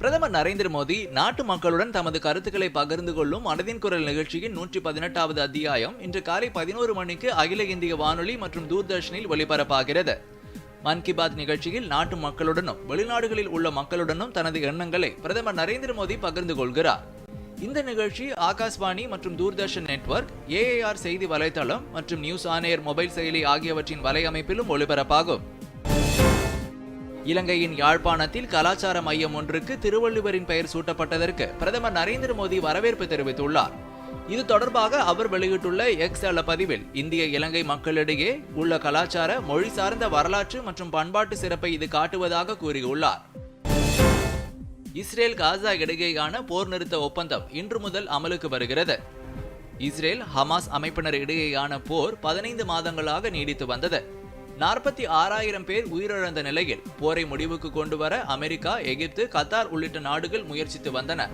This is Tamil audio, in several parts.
பிரதமர் நரேந்திர மோடி நாட்டு மக்களுடன் தமது கருத்துக்களை பகிர்ந்து கொள்ளும் மனதின் குரல் நிகழ்ச்சியின் நூற்றி பதினெட்டாவது அத்தியாயம். இன்று காலை பதினோரு மணிக்கு அகில இந்திய வானொலி மற்றும் தூர்தர்ஷனில் ஒளிபரப்பாகிறது மன் கி பாத் நிகழ்ச்சியில் நாட்டு மக்களுடனும் வெளிநாடுகளில் உள்ள மக்களுடனும் தனது எண்ணங்களை பிரதமர் நரேந்திர மோடி பகிர்ந்து கொள்கிறார். இந்த நிகழ்ச்சி ஆகாஷ்வாணி மற்றும் தூர்தர்ஷன் நெட்வொர்க் ஏஏஆர் செய்தி வலைத்தளம் மற்றும் நியூஸ் ஆன் ஏர் மொபைல் செயலி ஆகியவற்றின் வலையமைப்பிலும் ஒளிபரப்பாகும் இலங்கையின் யாழ்ப்பாணத்தில் கலாச்சார மையம் ஒன்றுக்கு திருவள்ளுவரின் பெயர் சூட்டப்பட்டதற்கு பிரதமர் நரேந்திர மோடி வரவேற்பு தெரிவித்துள்ளார். இது தொடர்பாக அவர் வெளியிட்டுள்ள எக்ஸ் தள பதிவில் இந்திய இலங்கை மக்களிடையே உள்ள கலாச்சார மொழி சார்ந்த வரலாற்று மற்றும் பண்பாட்டு சிறப்பை இது காட்டுவதாக கூறியுள்ளார். இஸ்ரேல் காசா இடையேயான போர் நிறுத்த ஒப்பந்தம் இன்று முதல் அமலுக்கு வருகிறது. இஸ்ரேல் ஹமாஸ் அமைப்பினர் இடையேயான போர் பதினைந்து மாதங்களாக நீடித்து வந்தது. நாற்பத்தி ஆறாயிரம் பேர் உயிரிழந்த நிலையில் போரை முடிவுக்கு கொண்டு வர அமெரிக்கா எகிப்து கத்தார் உள்ளிட்ட நாடுகள் முயற்சித்து வந்தன.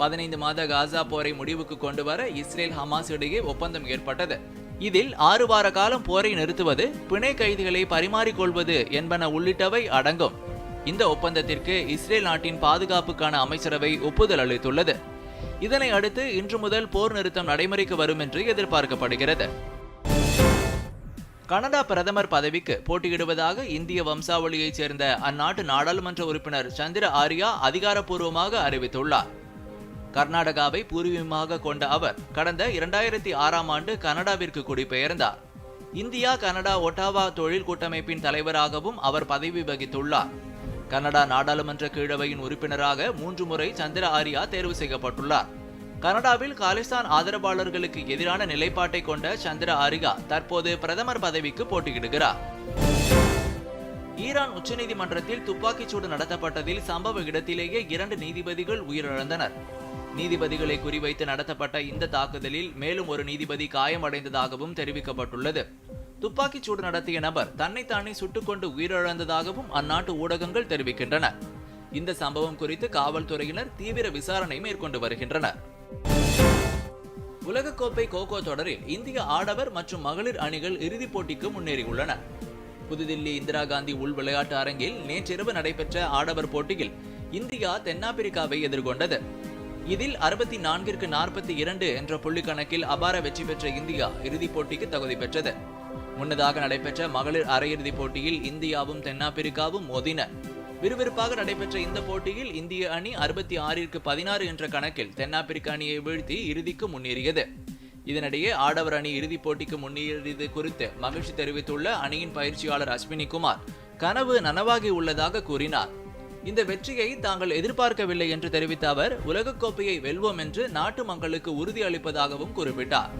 பதினைந்து மாத காசா போரை முடிவுக்கு கொண்டு வர இஸ்ரேல் ஹமாஸ் இடையே ஒப்பந்தம் ஏற்பட்டது. இதில் ஆறு வார காலம் போரை நிறுத்துவது பிணை கைதிகளை பரிமாறிக்கொள்வது என்பன உள்ளிட்டவை அடங்கும். இந்த ஒப்பந்தத்திற்கு இஸ்ரேல் நாட்டின் பாதுகாப்புக்கான அமைச்சரவை ஒப்புதல் அளித்துள்ளது. இதனை அடுத்து இன்று முதல் போர் நிறுத்தம் நடைமுறைக்கு வரும் என்று எதிர்பார்க்கப்படுகிறது. கனடா பிரதமர் பதவிக்கு போட்டியிடுவதாக இந்திய வம்சாவளியைச் சேர்ந்த அந்நாட்டு நாடாளுமன்ற உறுப்பினர் சந்திர ஆரியா அதிகாரப்பூர்வமாக அறிவித்துள்ளார். கர்நாடகாவை பூர்வீகமாக கொண்ட அவர் கடந்த இரண்டாயிரத்தி ஆறாம் ஆண்டு கனடாவிற்கு குடிபெயர்ந்தார். இந்தியா கனடா ஒட்டாவா தொழில் கூட்டமைப்பின் தலைவராகவும் அவர் பதவி வகித்துள்ளார். கனடா நாடாளுமன்ற கீழவையின் உறுப்பினராக மூன்று முறை சந்திர ஆரியா தேர்வு செய்யப்பட்டுள்ளார். கனடாவில் காலிஸ்தான் ஆதரவாளர்களுக்கு எதிரான நிலைப்பாட்டை கொண்ட சந்திர ஆரிகா தற்போது பிரதமர் பதவிக்கு போட்டியிடுகிறார். ஈரான் உச்சநீதிமன்றத்தில் துப்பாக்கிச்சூடு நடத்தப்பட்டதில் சம்பவ இடத்திலேயே இரண்டு நீதிபதிகள் உயிரிழந்தனர். நீதிபதிகளை குறிவைத்து நடத்தப்பட்ட இந்த தாக்குதலில் மேலும் ஒரு நீதிபதி காயமடைந்ததாகவும் தெரிவிக்கப்பட்டுள்ளது. துப்பாக்கிச்சூடு நடத்திய நபர் தன்னைத்தானே சுட்டுக்கொண்டு உயிரிழந்ததாகவும் அந்நாட்டு ஊடகங்கள் தெரிவிக்கின்றன. இந்த சம்பவம் குறித்து காவல்துறையினர் தீவிர விசாரணை மேற்கொண்டு வருகின்றனர். உலகக்கோப்பை கோகோ தொடரில் இந்திய ஆடவர் மற்றும் மகளிர் அணிகள் இறுதிப் போட்டிக்கு முன்னேறியுள்ளன. புதுதில்லி இந்திரா காந்தி உள் விளையாட்டு அரங்கில் நேற்றிரவு நடைபெற்ற ஆடவர் போட்டியில் இந்தியா தென்னாப்பிரிக்காவை எதிர்கொண்டது. இதில் அறுபத்தி நான்கிற்கு நாற்பத்தி இரண்டு என்ற புள்ளி கணக்கில் அபார வெற்றி பெற்ற இந்தியா இறுதிப் போட்டிக்கு தகுதி பெற்றது. முன்னதாக நடைபெற்ற மகளிர் அரையிறுதிப் போட்டியில் இந்தியாவும் தென்னாப்பிரிக்காவும் மோதின. விறுவிறுப்பாக நடைபெற்ற இந்த போட்டியில் இந்திய அணி அறுபத்தி ஆறிற்கு பதினாறு என்ற கணக்கில் தென்னாப்பிரிக்க அணியை வீழ்த்தி இறுதிக்கு முன்னேறியது. இதனிடையே ஆடவர் அணி இறுதிப் போட்டிக்கு முன்னேறியது குறித்து மகிழ்ச்சி தெரிவித்துள்ள அணியின் பயிற்சியாளர் அஸ்வினி குமார் கனவு நனவாகி உள்ளதாக கூறினார். இந்த வெற்றியை தாங்கள் எதிர்பார்க்கவில்லை என்று தெரிவித்த அவர் உலகக்கோப்பையை வெல்வோம் என்று நாட்டு மக்களுக்கு உறுதி அளிப்பதாகவும் குறிப்பிட்டார்.